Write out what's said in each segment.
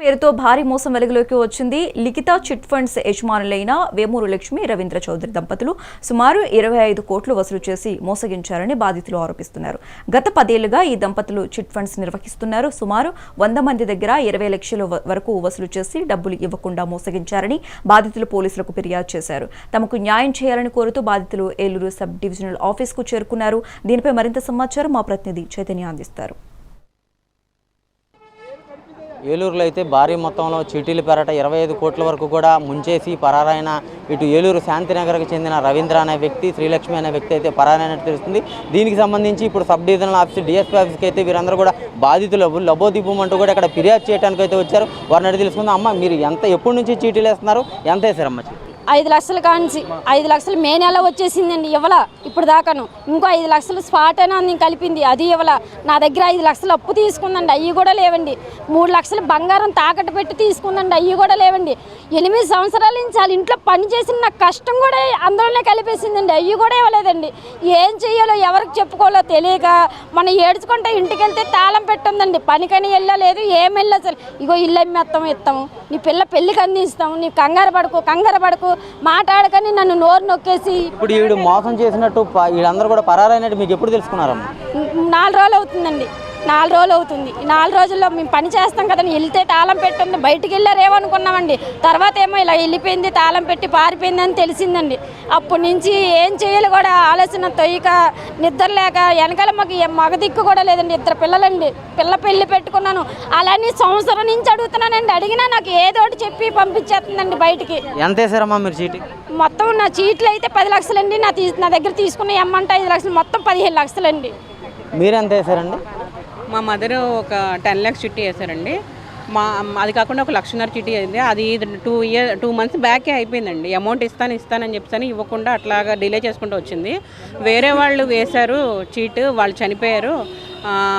పేరుతో భారీ మోసం వెలుగులోకి వచ్చింది లిఖిత చిట్ ఫండ్స్ యజమానులైన వేమూరు లక్ష్మి రవీంద్ర చౌదరి దంపతులు సుమారు ఇరవై ఐదు కోట్లు వసూలు చేసి మోసగించారని బాధితులు ఆరోపిస్తున్నారు. గత పదేళ్ళుగా ఈ దంపతులు చిట్ ఫండ్స్ నిర్వహిస్తున్నారు. సుమారు వంద మంది దగ్గర ఇరవై లక్షల వరకు వసూలు చేసి డబ్బులు ఇవ్వకుండా మోసగించారని బాధితులు పోలీసులకు ఫిర్యాదు చేశారు. తమకు న్యాయం చేయాలని కోరుతూ బాధితులు ఏలూరు సబ్ డివిజనల్ ఆఫీస్కు చేరుకున్నారు. దీనిపై మరింత సమాచారం మా ప్రతినిధి చైతన్య అందిస్తారు. ఏలూరులో అయితే భారీ మొత్తంలో చీటీలు పెరట ఇరవై ఐదు కోట్ల వరకు కూడా ముంచేసి పరారైన ఇటు ఏలూరు శాంతినగర్కి చెందిన రవీంద్ర అనే వ్యక్తి శ్రీలక్ష్మి అనే వ్యక్తి అయితే పరారైనట్టు తెలుస్తుంది. దీనికి సంబంధించి ఇప్పుడు సబ్ డివిజనల్ ఆఫీస్ డిఎస్పీ ఆఫీస్కి అయితే వీరందరూ కూడా బాధితులు లబోదీపం అంటూ కూడా ఇక్కడ ఫిర్యాదు చేయడానికి అయితే వచ్చారు. వారిని అడిగి తెలుసుకుందాం. అమ్మ మీరు ఎంత ఎప్పటి నుంచి చీటీలు వేస్తున్నారు ఎంత వేసారమ్మ చీటీ? ఐదు లక్షలు కానించి ఐదు లక్షలు మే నెల వచ్చేసిందండి ఇవ్వల. ఇప్పుడు దాకాను ఇంకో ఐదు లక్షలు స్పాట్ అయినా నేను కలిపింది అది ఇవ్వల. నా దగ్గర ఐదు లక్షలు అప్పు తీసుకుందండి అవి కూడా లేవండి. మూడు లక్షలు బంగారం తాకట్టు పెట్టి తీసుకుందండి అవి కూడా లేవండి. ఎనిమిది సంవత్సరాల నుంచి వాళ్ళ ఇంట్లో పని చేసిన కష్టం కూడా అందులోనే కలిపేసిందండి అవి కూడా ఇవ్వలేదండి. ఏం చెయ్యాలో ఎవరికి చెప్పుకోవాలో తెలియక మనం ఏడ్చుకుంటే ఇంటికి వెళ్తే తాళం పెట్టుందండి. పనికని వెళ్ళలేదు ఏం వెళ్ళలేదు ఇగో ఇల్లు అమ్మేస్తాం ఇస్తాము నీ పిల్ల పెళ్ళికి అందిస్తాము నీ కంగారు పడుకో కంగారు పడుకో. మాట్లాడకని నన్ను నోరు నొక్కేసి ఇప్పుడు వీడు మోసం చేసినట్టు వీళ్ళందరూ కూడా పరారైనట్టు మీకు ఎప్పుడు తెలుసుకున్నారమ్మ? నాలుగు రోజులు అవుతుందండి. నాలుగు రోజులు అవుతుంది. ఈ నాలుగు రోజుల్లో మేము పని చేస్తాం కదండి వెళ్తే తాళం పెట్టింది. బయటికి వెళ్ళారేమో అనుకున్నామండి తర్వాత ఏమో ఇలా వెళ్ళిపోయింది తాళం పెట్టి పారిపోయింది అని తెలిసిందండి. అప్పటి నుంచి ఏం చేయాలి కూడా ఆలోచన తొయ్యక నిద్ర లేక వెనకాల మాకు మగ దిక్కు కూడా లేదండి. ఇద్దరు పిల్లలండి. పిల్ల పెళ్ళి పెట్టుకున్నాను. అలానే సంవత్సరం నుంచి అడుగుతున్నానండి. అడిగినా నాకు ఏదో ఒకటి చెప్పి పంపించేస్తుందండి బయటికి. ఎంత వేసారమ్మా మీరు చీటీ? మొత్తం నా చీట్లు అయితే పది లక్షలండి. నా తీ నా దగ్గర తీసుకున్న ఎమ్మంటే ఐదు లక్షలు మొత్తం పదిహేను లక్షలండి. మీరు ఎంత వేసారండి మా మదర్ ఒక టెన్ ల్యాక్స్ చిట్టి వేశారండి. మా అది కాకుండా ఒక లక్షన్నర చిట్టి అయింది. అది టూ ఇయర్ టూ మంత్స్ బ్యాకే అయిపోయిందండి. అమౌంట్ ఇస్తాను ఇస్తానని చెప్తాను ఇవ్వకుండా అట్లాగా డిలే చేసుకుంటూ వచ్చింది. వేరే వాళ్ళు వేశారు చీట్ వాళ్ళు చనిపోయారు.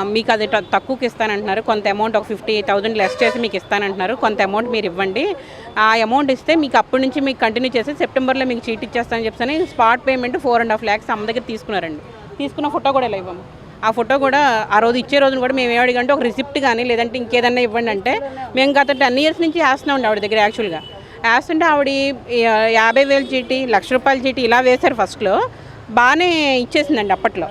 మీకు అది త- తక్కువకి ఇస్తానంటున్నారు. కొంత అమౌంట్ ఒక ఫిఫ్టీ థౌజండ్ లెస్ చేసి మీకు ఇస్తానంటున్నారు. కొంత అమౌంట్ మీరు ఇవ్వండి. ఆ అమౌంట్ ఇస్తే మీకు అప్పటి నుంచి మీకు కంటిన్యూ చేసి సెప్టెంబర్లో మీకు చీట్ ఇచ్చేస్తానని చెప్తాను spot payment four and half lakhs అమ్మ దగ్గర తీసుకున్నారండి. తీసుకున్న ఫోటో కూడా ఇలా ఇవ్వము ఆ ఫోటో కూడా ఆ రోజు ఇచ్చే రోజున కూడా మేము ఏమడిగంటే ఒక రిసిప్ట్ కానీ లేదంటే ఇంకేదన్నా ఇవ్వండి అంటే మేము గత టెన్ ఇయర్స్ నుంచి వేస్తున్నాం ఆవిడ దగ్గర యాక్చువల్గా. వేస్తుంటే ఆవిడ యాభై వేలు చీటీ లక్ష రూపాయల చీటీ ఇలా వేశారు ఫస్ట్లో. బాగానే ఇచ్చేసిందండి అప్పట్లో.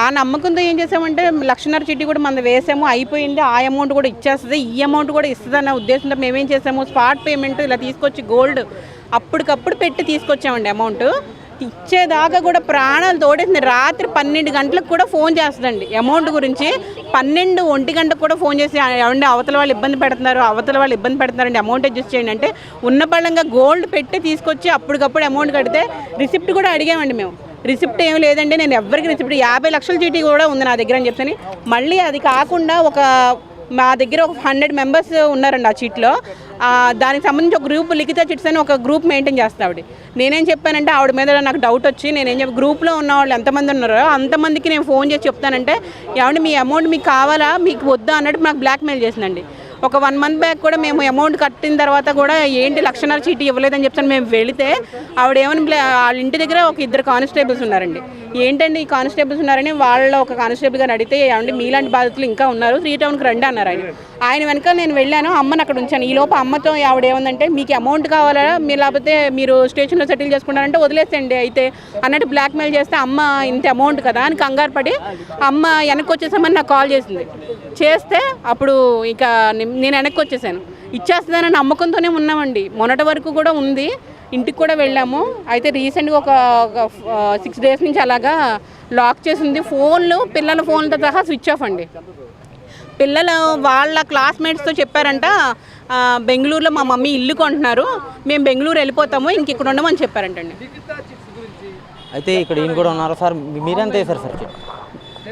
ఆ నమ్మకంతో ఏం చేసామంటే లక్షన్నర చీటీ కూడా మనం వేసాము అయిపోయింది ఆ అమౌంట్ కూడా ఇచ్చేస్తుంది ఈ అమౌంట్ కూడా ఇస్తుంది అన్న ఉద్దేశంతో మేమేం చేసాము స్పాట్ పేమెంట్ ఇలా తీసుకొచ్చి గోల్డ్ అప్పటికప్పుడు పెట్టి తీసుకొచ్చామండి అమౌంట్. ఇచ్చేదాకా కూడా ప్రాణాలు తోడేసింది. రాత్రి పన్నెండు గంటలకు కూడా ఫోన్ చేస్తుందండి. అమౌంట్ గురించి పన్నెండు ఒంటి గంటకు కూడా ఫోన్ చేసి ఏమండి అవతల వాళ్ళు ఇబ్బంది పెడుతున్నారు అవతల వాళ్ళు ఇబ్బంది పెడుతున్నారండి అమౌంట్ అడ్జస్ట్ చేయండి అంటే ఉన్న బలంగా గోల్డ్ పెట్టి తీసుకొచ్చి అప్పటికప్పుడు అమౌంట్ కడితే రిసిప్ట్ కూడా అడిగామండి మేము. రిసిప్ట్ ఏం లేదండి. నేను ఎవరికి రిసిప్ట్ యాభై లక్షల చీటీ కూడా ఉంది నా దగ్గర అని చెప్పని మళ్ళీ అది కాకుండా ఒక మా దగ్గర ఒక హండ్రెడ్ మెంబర్స్ ఉన్నారండి ఆ చీట్లో. దానికి సంబంధించి ఒక గ్రూప్ లిఖిత చిట్స్ అని ఒక గ్రూప్ మెయింటైన్ చేస్తా ఆవిడ నేనేం చెప్పానంటే ఆవిడ మీద నాకు డౌట్ వచ్చి నేనేం చెప్పి గ్రూప్లో ఉన్న వాళ్ళు ఎంతమంది ఉన్నారో అంతమందికి నేను ఫోన్ చేసి చెప్తానంటే ఏమంటే మీ అమౌంట్ మీకు కావాలా? మీకు వద్దా? అన్నట్టు నాకు బ్లాక్మెయిల్ చేసిందండి. ఒక వన్ మంత్ బ్యాక్ కూడా మేము అమౌంట్ కట్టిన తర్వాత కూడా ఏంటి లక్షన్నర చీటీ ఇవ్వలేదని చెప్తాను మేము వెళితే ఆవిడ ఏమని వాళ్ళ ఇంటి దగ్గర ఒక ఇద్దరు కానిస్టేబుల్స్ ఉన్నారండి. ఏంటండి ఈ కానిస్టేబుల్స్ ఉన్నారని వాళ్ళ ఒక కానిస్టేబుల్ గారు అడిగితే ఏమండి మీలాంటి బాధితులు ఇంకా ఉన్నారు త్రీ టౌన్కి రండి అన్నారు ఆయన. ఆయన వెనక నేను వెళ్ళాను అమ్మని అక్కడ ఉంచాను. ఈ లోపు అమ్మతో ఆవిడ ఏమందంటే మీకు అమౌంట్ కావాలా? మీరు లేకపోతే మీరు స్టేషన్లో సెటిల్ చేసుకుంటారంటే వదిలేసండి అయితే అన్నట్టు బ్లాక్మెయిల్ చేస్తే అమ్మ ఇంత అమౌంట్ కదా అని కంగారు పడి అమ్మ వెనక్కి వచ్చేసామని నాకు కాల్ చేసింది. చేస్తే అప్పుడు ఇక నేను వెనక్కి వచ్చేసాను. ఇచ్చేస్తుందని నమ్మకంతోనే ఉన్నామండి. మొన్నటి వరకు కూడా ఉంది. ఇంటికి కూడా వెళ్ళాము. అయితే రీసెంట్గా ఒక సిక్స్ డేస్ నుంచి అలాగా లాక్ చేసింది. ఫోన్లు పిల్లల ఫోన్లతో సహా స్విచ్ ఆఫ్ అండి. పిల్లలు వాళ్ళ క్లాస్మేట్స్తో చెప్పారంట బెంగళూరులో మా మమ్మీ ఇల్లు కొంటున్నారు. మేము బెంగళూరు వెళ్ళిపోతాము ఇంక ఇక్కడ ఉండమని చెప్పారంటండి. అయితే ఇక్కడ ఈయన కూడా ఉన్నారు సార్? మీరెంత వేసారు సార్?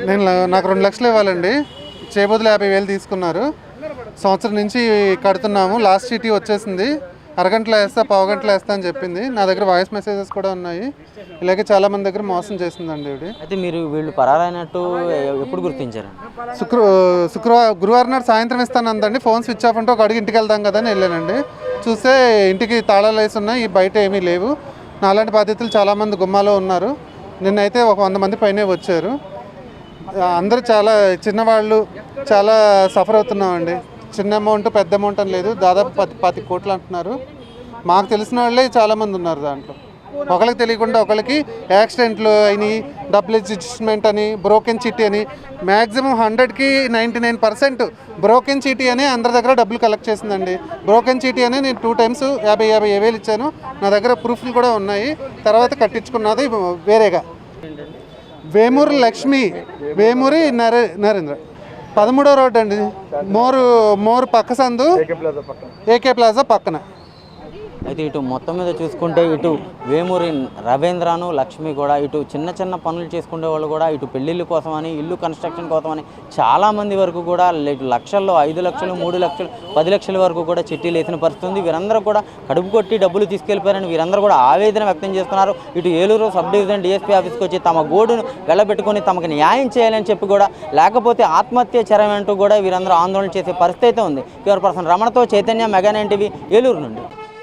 నేను నాకు రెండు లక్షలు ఇవ్వాలండి. చేయబోతులు యాభై వేలు తీసుకున్నారు. సంవత్సరం నుంచి కడుతున్నాము. లాస్ట్ చీటీ వచ్చేసింది. అరగంటలో వేస్తా పావు గంటలో వేస్తా అని చెప్పింది. నా దగ్గర వాయిస్ మెసేజెస్ కూడా ఉన్నాయి. ఇలాగే చాలా మంది దగ్గర మోసం చేసిందండి ఇవి అయితే మీరు వీళ్ళు పరారైనట్టు ఎప్పుడు గుర్తించారు? శుక్ర శుక్రవారం గురువారం నాడు సాయంత్రం ఇస్తాను అందండి. ఫోన్ స్విచ్ ఆఫ్ అంటే ఒక అడుగు ఇంటికి వెళ్దాం కదా అని వెళ్ళానండి. చూస్తే ఇంటికి తాళాలు వేసి ఉన్నాయి. ఈ బయట ఏమీ లేవు. నాలాంటి బాధితులు చాలామంది గుమ్మాలో ఉన్నారు. నిన్నైతే ఒక వంద మంది పైనే వచ్చారు. అందరూ చాలా చిన్నవాళ్ళు చాలా సఫర్ అవుతున్నామండి. చిన్న అమౌంట్ పెద్ద అమౌంట్ అని లేదు. దాదాపు పది పది కోట్లు అంటున్నారు. మాకు తెలిసిన వాళ్ళే చాలామంది ఉన్నారు దాంట్లో. ఒకరికి తెలియకుండా ఒకరికి యాక్సిడెంట్లు అయినాయి డబుల్ అడ్జస్ట్మెంట్ అని బ్రోకెన్ చీటీ అని మ్యాక్సిమం హండ్రెడ్కి నైంటీ నైన్ పర్సెంట్ బ్రోకెన్ చీటీ అని అందరి దగ్గర డబ్బులు కలెక్ట్ చేసిందండి. బ్రోకెన్ చీటీ అని నేను టూ టైమ్స్ యాభై యాభై వేలు ఇచ్చాను. నా దగ్గర ప్రూఫ్లు కూడా ఉన్నాయి. తర్వాత కట్టించుకున్నది వేరేగా. వేమూరు లక్ష్మి వేమూరి నరే నరేంద్ర. పదమూడో రోడ్ అండి. మోరు మోరు పక్క సందు. ఏకే ప్లాజా పక్కన. అయితే ఇటు మొత్తం మీద చూసుకుంటే ఇటు వేమూరి రవీంద్రను లక్ష్మి కూడా ఇటు చిన్న చిన్న పనులు చేసుకునే వాళ్ళు కూడా ఇటు పెళ్ళిళ్ళ కోసమని ఇల్లు కన్స్ట్రక్షన్ కోసమని చాలామంది వరకు కూడా ఇటు లక్షల్లో ఐదు లక్షలు మూడు లక్షలు పది లక్షల వరకు కూడా చిట్టీలు వేసిన పరిస్థితి ఉంది. వీరందరూ కూడా కడుపు కొట్టి డబ్బులు తీసుకెళ్ళిపోయారని వీరందరూ కూడా ఆవేదన వ్యక్తం చేస్తున్నారు. ఇటు ఏలూరు సబ్ డివిజన్ డిఎస్పీ ఆఫీస్కి వచ్చి తమ గోడును వెళ్ళబెట్టుకొని తమకు న్యాయం చేయాలని చెప్పి కూడా లేకపోతే ఆత్మహత్య చరమంటూ కూడా వీరందరూ ఆందోళన చేసే పరిస్థితి అయితే ఉంది. Pure person రమణతో Chaitanya mega nine TV Eluru నుండి.